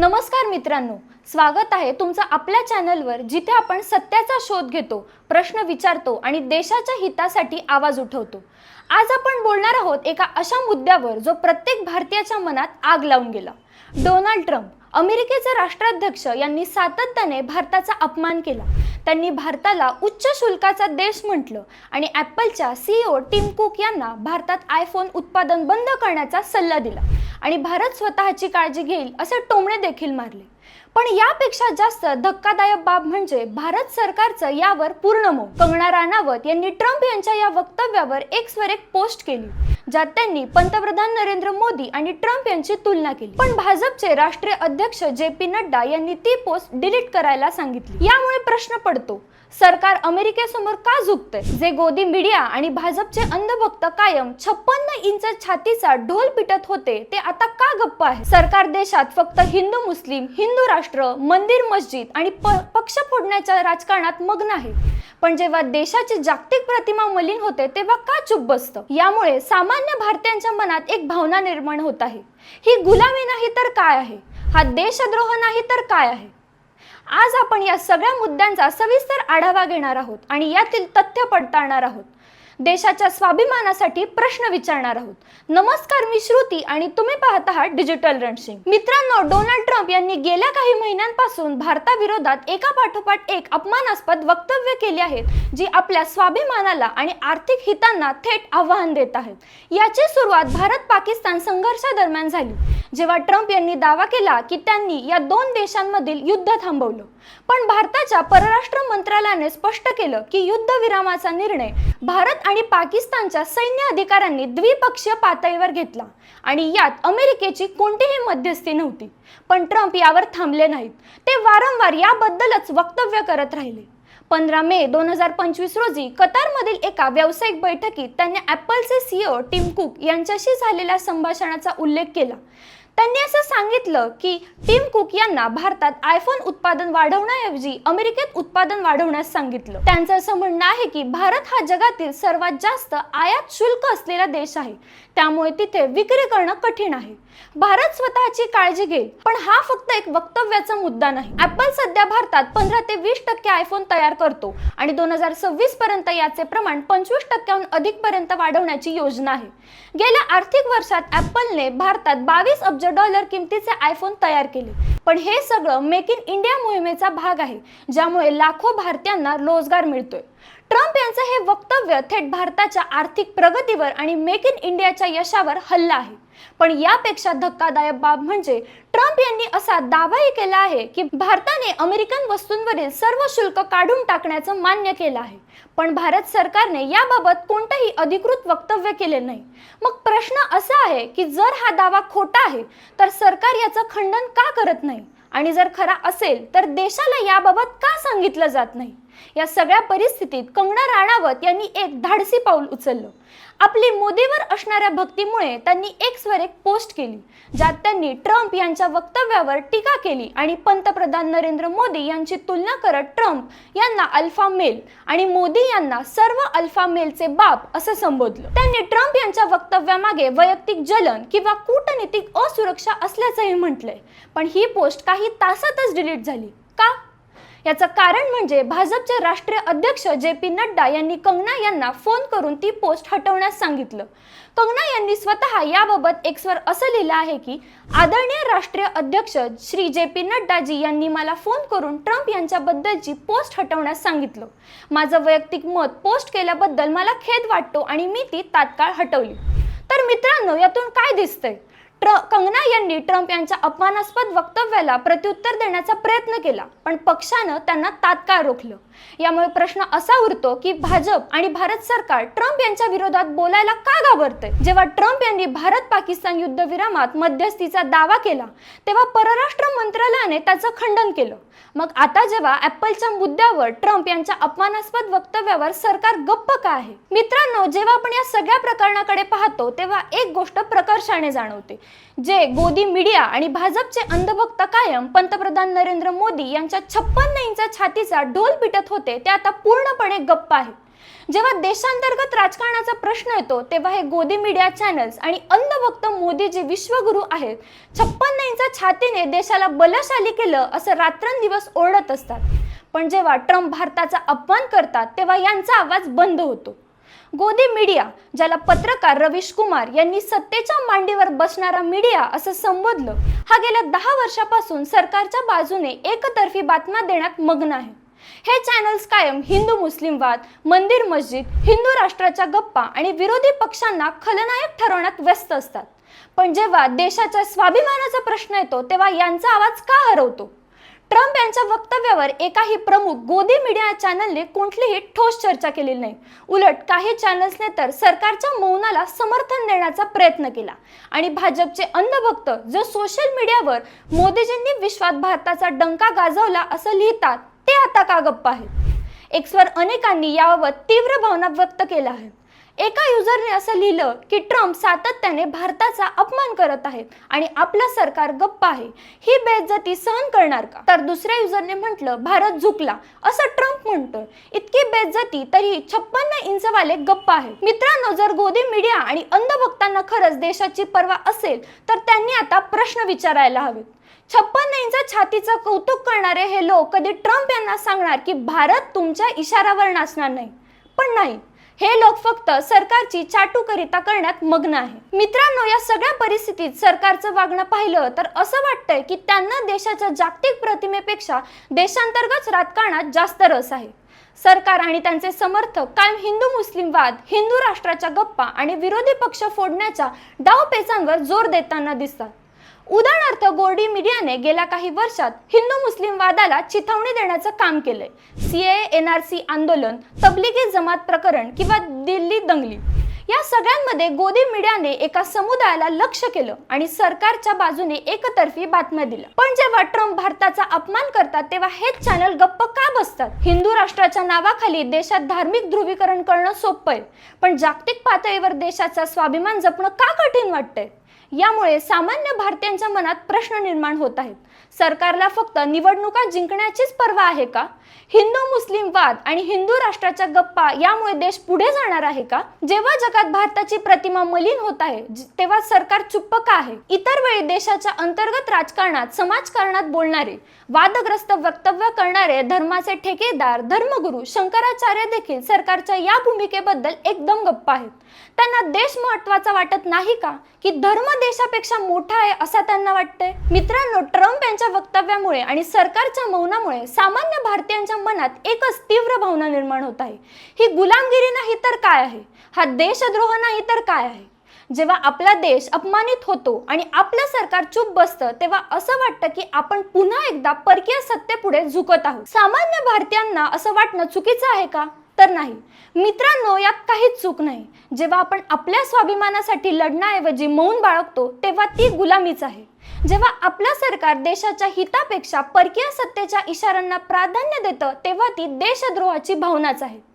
नमस्कार मित्रांनो स्वागत आहे तुमचं आपल्या चॅनलवर जिथे आपण सत्याचा शोध घेतो प्रश्न विचारतो आणि देशाच्या हितासाठी आवाज उठवतो. आज आपण बोलणार आहोत एका अशा मुद्द्यावर जो प्रत्येक भारतीयाच्या मनात आग लावून गेला. डोनाल्ड ट्रम्प अमेरिकेचे राष्ट्राध्यक्ष यांनी सातत्याने भारताचा अपमान केला. त्यांनी भारताला उच्च शुल्काचा देश म्हटलं आणि ॲपलच्या सीईओ टिम कुक यांना भारतात आयफोन उत्पादन बंद करण्याचा सल्ला दिला. आणि भारत स्वतःची काळजी घेईल असे टोमणे देखील मारले. पण यापेक्षा जास्त धक्कादायक बाब म्हणजे भारत सरकारचं यावर पूर्ण मो कंगना राणावत यांनी ट्रम्प यांच्या या वक्तव्यावर एक्सवर एक पोस्ट केली. ज्यात त्यांनी पंतप्रधान नरेंद्र मोदी आणि ट्रम्प यांची तुलना केली. पण भाजपचे राष्ट्रीय अध्यक्ष जे पी नड्डा यांनी ती पोस्ट डिलीट करायला सांगितली. यामुळे प्रश्न पडतो सरकार अमेरिकेसमोर का झुकतंय? जे गोदी मीडिया आणि भाजपचे अंधभक्त कायम छप्पन्न इंच छातीचा ढोल पिटत होते ते आता का गप्प आहे? सरकार देशात फक्त हिंदू मुस्लिम हिंदू राष्ट्र मंदिर मस्जिद आणि प- पक्ष फोडण्याच्या राजकारणात मग्न आहे. पण जेव्हा देशाची जागतिक प्रतिमा मलिन होते तेव्हा का चुप बसतं? यामुळे सामान्य भारतीयांच्या मनात एक भावना निर्माण होत आहे. ही गुलामी नाही तर काय आहे? हा देशद्रोह नाही तर काय आहे? आज आपण या सगळ्या मुद्द्यांचा सविस्तर आढावा घेणार आहोत आणि यातील तथ्य पडताळणार आहोत. देशाच्या स्वाभिमानासाठी प्रश्न विचारणार आहोत. नमस्कार मी श्रुती आणि तुम्ही पाहत आहात डिजिटल रणसिंग मित्रांनो डोनाल्ड ट्रम्प यांनी गेल्या काही महिन्यांपासून भारताविरोधात एका पाठोपाठ एक अपमानास्पद वक्तव्य केली आहेत जी आपल्या स्वाभिमानाला आणि आर्थिक हितांना थेट आव्हान देत आहेत याची सुरुवात भारत पाकिस्तान संघर्षादरम्यान झाली जेव्हा ट्रम्प यांनी दावा केला की त्यांनी या दोन देशांमधील युद्ध थांबवलं. पण भारताच्या परराष्ट्र मंत्रालयाने स्पष्ट केलं की युद्धविरामाचा निर्णय भारत आणि पाकिस्तानच्या सैन्य अधिकाऱ्यांनी द्विपक्षीय पातळीवर घेतला. आणि यात अमेरिकेची कोणतीही मध्यस्थी नव्हती. पण ट्रम्प यावर थांबले नाहीत. ते वारंवार याबद्दलच वक्तव्य करत राहिले. पंधरा मे दोन हजार पंचवीस रोजी कतारमधील एका व्यावसायिक बैठकीत त्यांनी ॲपलचे सीईओ टिम कुक यांच्याशी झालेल्या संभाषणाचा उल्लेख केला. त्यांनी असं सांगितलं की टीम कुक यांना भारतात आयफोन उत्पादन वाढवण्याऐवजी अमेरिकेत उत्पादन वाढवण्यास सांगितलं. त्यांचं असं म्हणणं आहे की भारत हा जगातील सर्वात जास्त आयात शुल्क असलेला देश आहे. त्यामुळे तिथे विक्री करणं कठीण आहे. भारत स्वतःची काळजी घेईल पण हा फक्त एक वक्तव्याचा मुद्दा नाही. ऍपल सध्या भारतात पंधरा ते वीस टक्के आयफोन तयार करतो आणि दोन हजार सव्वीस पर्यंत याचे प्रमाण पंचवीस टक्क्याहून अधिक पर्यंत वाढवण्याची योजना आहे. गेल्या आर्थिक वर्षात ऍपलने भारतात बावीस अब्ज डॉलर किमतीचे आयफोन तयार केले. पण हे सगळं मेक इन इंडिया मोहिमेचा भाग आहे ज्यामुळे लाखो भारतीयांना रोजगार मिळतोय. ट्रम्प यांचं हे वक्तव्य थेट भारताच्या आर्थिक प्रगतीवर आणि मेक इन इंडियाच्या यशावर हल्ला आहे. पण यापेक्षा धक्कादायक बाब म्हणजे ट्रम्प यांनी असा दावाही केला आहे की भारताने अमेरिकन वस्तूंवरील सर्व शुल्क काढून टाकण्याचं मान्य केलं आहे. पण भारत सरकारने याबाबत कोणतंही अधिकृत वक्तव्य केले नाही. मग प्रश्न असा आहे की जर हा दावा खोटा आहे तर सरकार याचं खंडन का करत नाही? आणि जर खरा असेल तर देशाला याबाबत का सांगितलं जात नाही? या सगळ्या परिस्थितीत कंगना राणावत यांनी एक धाडसी पाऊल उचललं. आपली मोदीवर असणाऱ्या भक्तीमुळे त्यांनी एक्सवर एक पोस्ट केली ज्यात त्यांनी ट्रम्प यांच्या वक्तव्यावर टीका केली आणि पंतप्रधान नरेंद्र मोदी यांची तुलना करत ट्रम्प यांना अल्फा मेल आणि मोदी यांना सर्व अल्फा मेलचे बाप असं संबोधलं. त्यांनी ट्रम्प यांच्या वक्तव्यामागे वैयक्तिक जलन किंवा कूटनीतिक असुरक्षा असल्याचंही म्हटलंय. पण ही पोस्ट काही तासातच डिलीट झाली. का? याचं कारण म्हणजे भाजपचे राष्ट्रीय अध्यक्ष जे पी नड्डा यांनी कंगना यांना फोन करून ती पोस्ट हटवण्यास सांगितलं. कंगना यांनी स्वतः याबाबत एक्सवर असं लिहिलं आहे की आदरणीय राष्ट्रीय अध्यक्ष श्री जे पी नड्डाजी यांनी मला फोन करून ट्रम्प यांच्याबद्दलची पोस्ट हटवण्यास सांगितलं. माझं वैयक्तिक मत पोस्ट केल्याबद्दल मला खेद वाटतो आणि मी ती तात्काळ हटवली. तर मित्रांनो यातून काय दिसतंय? ट्र कंगना यांनी ट्रम्प यांच्या अपमानास्पद वक्तव्याला प्रत्युत्तर देण्याचा प्रयत्न केला पण पक्षानं त्यांना तात्काळ रोखलं. यामुळे प्रश्न असा उरतो की भाजप आणि भारत सरकार ट्रम्प यांच्या विरोधात बोलायला का घाबरते जेव्हा ट्रम्प यांनी भारत पाकिस्तान युद्धविरामात मध्यस्थीचा दावा केला तेव्हा परराष्ट्र मंत्रालयाने त्याचं खंडन केलं. मग आता जेव्हा ऍपलच्या मुद्द्यावर ट्रम्प यांच्या अपमानास्पद वक्तव्यावर सरकार गप्प का आहे? मित्रांनो जेव्हा आपण या सगळ्या प्रकरणाकडे पाहतो तेव्हा एक गोष्ट प्रकर्षाने जाणवते. जे गोदी मीडिया आणि भाजपचे अंधभक्त कायम पंतप्रधान नरेंद्र मोदी यांच्या छप्पन्न इंच छातीचा ढोल पिटत होते ते आता पूर्णपणे गप्प आहे जेव्हा देशांतर्गत राजकारणाचा प्रश्न येतो तेव्हा हे गोदी मीडिया चॅनल्स आणि अंधभक्त मोदी जे विश्वगुरू आहेत. छप्पन्न इंच छातीने देशाला बलशाली केलं असं रात्रंदिवस ओरडत असतात. पण जेव्हा ट्रम्प भारताचा अपमान करतात तेव्हा यांचा आवाज बंद होतो. गोदी मीडिया ज्याला पत्रकार रवीश कुमार यांनी सत्तेच्या मांडीवर बसणारा मीडिया असं संबोधलं हा गेल्या दहा वर्षापासून सरकारच्या बाजूने एकतर्फी बातम्या देण्यात मग्न आहे. हे चॅनल्स कायम हिंदू मुस्लिम वाद मंदिर मस्जिद हिंदू राष्ट्राच्या गप्पा आणि विरोधी पक्षांना खलनायक ठरवण्यात व्यस्त असतात. पण जेव्हा देशाच्या स्वाभिमानाचा प्रश्न येतो तेव्हा यांचा आवाज का हरवतो? ट्रम्प यांच्या वक्तव्यावर एकाही प्रमुख गोदी मीडिया चॅनलने कोणतीही ठोस चर्चा केलेली नाही. उलट काही चॅनल्सने तर सरकारच्या मौनाला समर्थन देण्याचा प्रयत्न केला. आणि भाजपचे अंधभक्त जो सोशल मीडियावर मोदीजींनी विश्वात भारताचा डंका गाजवला असं लिहितात ते आता का गप्प आहेत? एक्सवर अनेकांनी याबाबत तीव्र भावना व्यक्त केल्या आहेत. एका युजरने असं लिहिलं की ट्रम्प सातत्याने भारताचा अपमान करत आहेत आणि आपलं सरकार गप्प आहे. ही बेइज्जती सहन करणार का? तर दुसऱ्या युजरने म्हटलं भारत झुकला. असं ट्रम्प म्हणतोय. इतकी बेइज्जती तरी छप्पन्न इंचवाले गप्प आहेत मित्रांनो जर गोदी मीडिया आणि अंधभक्तांना खरंच देशाची पर्वा असेल तर त्यांनी आता प्रश्न विचारायला हवेत. छप्पन इंच छातीचं कौतुक करणारे हे लोक कधी ट्रम्प यांना सांगणार की भारत तुमच्या इशारावर नाचणार नाही? पण नाही. हे लोक फक्त सरकारची चाटूकरिता करण्यात मग्न आहे. मित्रांनो या सगळ्या परिस्थितीत सरकारचं वागणं पाहिलं तर असं वाटतंय की त्यांना देशाच्या जागतिक प्रतिमेपेक्षा देशांतर्गत राजकारणात जास्त रस आहे. सरकार आणि त्यांचे समर्थक कायम हिंदू मुस्लिम वाद हिंदू राष्ट्राच्या गप्पा आणि विरोधी पक्ष फोडण्याच्या डावपेचांवर जोर देताना दिसतात. उदाहरणार्थ गोडी मीडियाने गेल्या काही वर्षात हिंदू मुस्लिम वादाला चिथावणी देण्याचं काम केलंय. सीए एनआरसी आंदोलन तबलिगी जमात प्रकरण किंवा दिल्ली दंगली या सगळ्यांमध्ये गोदी मीडियाने एका समुदायाला लक्ष केलं आणि सरकारच्या बाजूने एकतर्फी बातम्या दिल्या. पण जेव्हा ट्रम्प भारताचा अपमान करतात तेव्हा हेच चॅनल गप्प का बसतात? हिंदू राष्ट्राच्या नावाखाली देशात धार्मिक ध्रुवीकरण करणं सोपं आहे पण जागतिक पातळीवर देशाचा स्वाभिमान जपणं का कठीण वाटतंय? यामुळे सामान्य भारतीयांच्या मनात प्रश्न निर्माण होत आहेत. सरकारला फक्त निवडणुका जिंकण्याचीच पर्वा आहे का? हिंदू मुस्लिम वाद आणि हिंदू राष्ट्राच्या गप्पा यामुळे देश पुढे जाणार आहे का? जेव्हा जगात भारताची प्रतिमा मलिन होत आहे तेव्हा सरकार चुप्प का आहे. इतर वेळी देशाच्या अंतर्गत राजकारणात समाजकारणात बोलणारे वादग्रस्त वक्तव्य करणारे धर्माचे ठेकेदार धर्मगुरू शंकराचार्य देखील सरकारच्या या भूमिकेबद्दल एकदम गप्प आहेत. त्यांना देश महत्त्वाचा वाटत नाही का? की धर्म देशापेक्षा मोठा आहे असं त्यांना वाटतंय? मित्रांनो ट्रम्प यांच्या वक्तव्यामुळे आणि सरकारच्या मौनामुळे सामान्य भारतीयांच्या मनात एकच तीव्र भावना निर्माण होत आहे. ही गुलामगिरी नाही तर काय आहे? हा देशद्रोह नाही तर काय आहे? जेव्हा आपला देश अपमानित होतो आणि आपलं सरकार चूप बसतं तेव्हा असं वाटतं की आपण पुन्हा एकदा परकीय सत्तेपुढे झुकत आहोत. सामान्य भारतीयांना असं वाटणं चुकीचं आहे का? तर नाही. मित्रांनो यात काहीच चूक नाही. जेव्हा आपण आपल्या स्वाभिमानासाठी लढण्याऐवजी मौन बाळगतो तेव्हा ती गुलामीच आहे. जेव्हा आपलं सरकार देशाच्या हितापेक्षा परकीय सत्तेच्या इशाऱ्यांना प्राधान्य देतं तेव्हा ती देशद्रोहाची भावनाच आहे.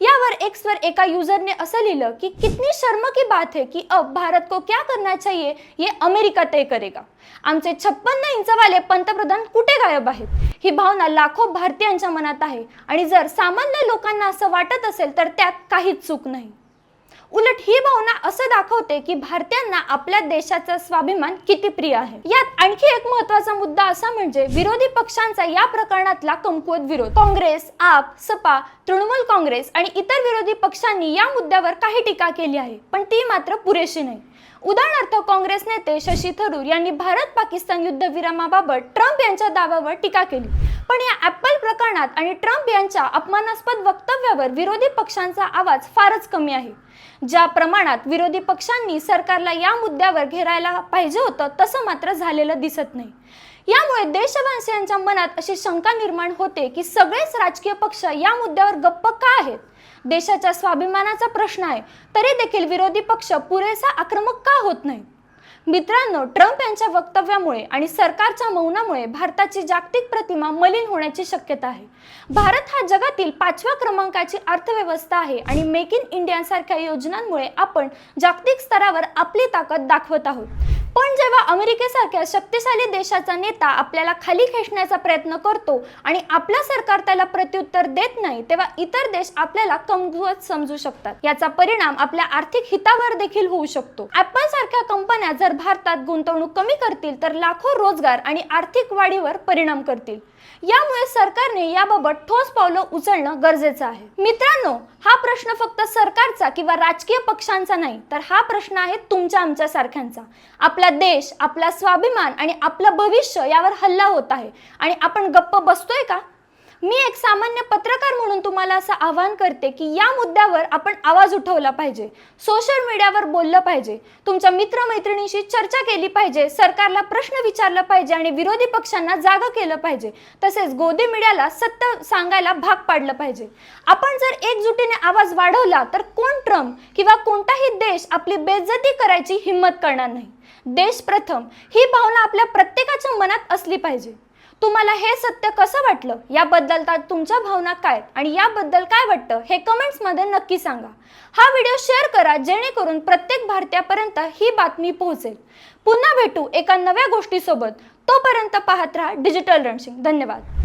यावर एक्स वर एका युजरने असं लिहिलं की कितनी शर्म की बात है की अब भारत को क्या करना चाहिए ये अमेरिका तय करेगा. आमचे छप्पन्न इंचवाले पंतप्रधान कुठे गायब आहेत? ही भावना लाखो भारतीयांच्या मनात आहे. आणि जर सामान्य लोकांना असं वाटत असेल तर त्यात काहीच चूक नाही. उलट ही भावना असं दाखवते की भारतीयांना आपल्या देशाचा स्वाभिमान किती प्रिय आहे. यात आणखी एक महत्त्वाचा मुद्दा असा म्हणजे विरोधी पक्षांचा या प्रकरणातला कमकुवत विरोध. काँग्रेस आप सपा तृणमूल काँग्रेस आणि इतर विरोधी पक्षांनी या मुद्द्यावर काही टीका केली आहे पण ती मात्र पुरेशी नाही. उदाहरणार्थ काँग्रेस नेते शशी थरूर यांनी भारत पाकिस्तान युद्धविरामाबाबत ट्रम्प यांच्या दाव्यावर टीका केली. पण या ऍपल प्रकरणात आणि ट्रम्प यांच्या अपमानास्पद वक्तव्यावर विरोधी पक्षांचा आवाज फारच कमी आहे. ज्या प्रमाणात विरोधी पक्षांनी सरकारला या मुद्द्यावर घेरायला पाहिजे होतं तसं मात्र झालेलं दिसत नाही. यामुळे देशवासियांच्या मनात अशी शंका निर्माण होते की सगळेच राजकीय पक्ष या मुद्द्यावर गप्प का आहेत? देशाच्या स्वाभिमानाचा प्रश्न आहे तरी देखील विरोधी पक्ष पुरेसा आक्रमक का होत नाही? मित्रांनो ट्रम्प यांच्या वक्तव्यामुळे आणि सरकारच्या मौनामुळे भारताची जागतिक प्रतिमा मलिन होण्याची शक्यता आहे. भारत हा जगातील पाचव्या क्रमांकाची अर्थव्यवस्था आहे आणि मेक इन इंडियासारख्या योजनांमुळे आपण जागतिक स्तरावर आपली ताकद दाखवत आहोत. पण जेव्हा अमेरिकेसारख्या शक्तिशाली देशाचा नेता आपल्याला खाली खेचण्याचा प्रयत्न करतो आणि आपलं सरकार त्याला प्रत्युत्तर देत नाही तेव्हा इतर देश आपल्याला कमकुवत समजू शकतात. याचा परिणाम आपल्या आर्थिक हितावर देखील होऊ शकतो. ऍपल सारख्या कंपन्या जर भारतात गुंतवणूक कमी करतील तर लाखो रोजगार आणि आर्थिक वाढीवर परिणाम करतील. यामुळे सरकारने याबाबत ठोस पावलं उचलणं गरजेचं आहे. मित्रांनो हा प्रश्न फक्त सरकारचा किंवा राजकीय पक्षांचा नाही तर हा प्रश्न आहे तुमच्या आमच्या सारख्यांचा. आपला देश आपला स्वाभिमान आणि आपलं भविष्य यावर हल्ला होत आहे. आणि आपण गप्प बसतोय का? मी एक सामान्य पत्रकार म्हणून तुम्हाला असं आवाहन करते की या मुद्द्यावर आपण आवाज उठवला पाहिजे. सोशल मीडियावर बोललं पाहिजे. तुमच्या मित्रमैत्रिणींशी चर्चा केली पाहिजे. सरकारला प्रश्न विचारला पाहिजे आणि विरोधी पक्षांना जागं केलं पाहिजे. तसेच गोदी मीडियाला सत्य सांगायला भाग पाडलं पाहिजे. आपण जर एकजुटीने आवाज वाढवला तर कोण ट्रम्प किंवा कोणताही देश आपली बेज्जती करायची हिंमत करणार नाही. देश प्रथम ही भावना आपल्या प्रत्येकाच्या मनात असली पाहिजे. तुम्हाला हे सत्य कसं वाटलं? याबद्दल तर तुमच्या भावना काय? आहेत आणि याबद्दल काय वाटतं? हे कमेंट्समध्ये नक्की सांगा. हा व्हिडिओ शेअर करा जेणेकरून प्रत्येक भारतीयापर्यंत ही बातमी पोहोचेल. पुन्हा भेटू एका नव्या गोष्टीसोबत. तोपर्यंत पाहत राहा डिजिटल रणसिंग धन्यवाद.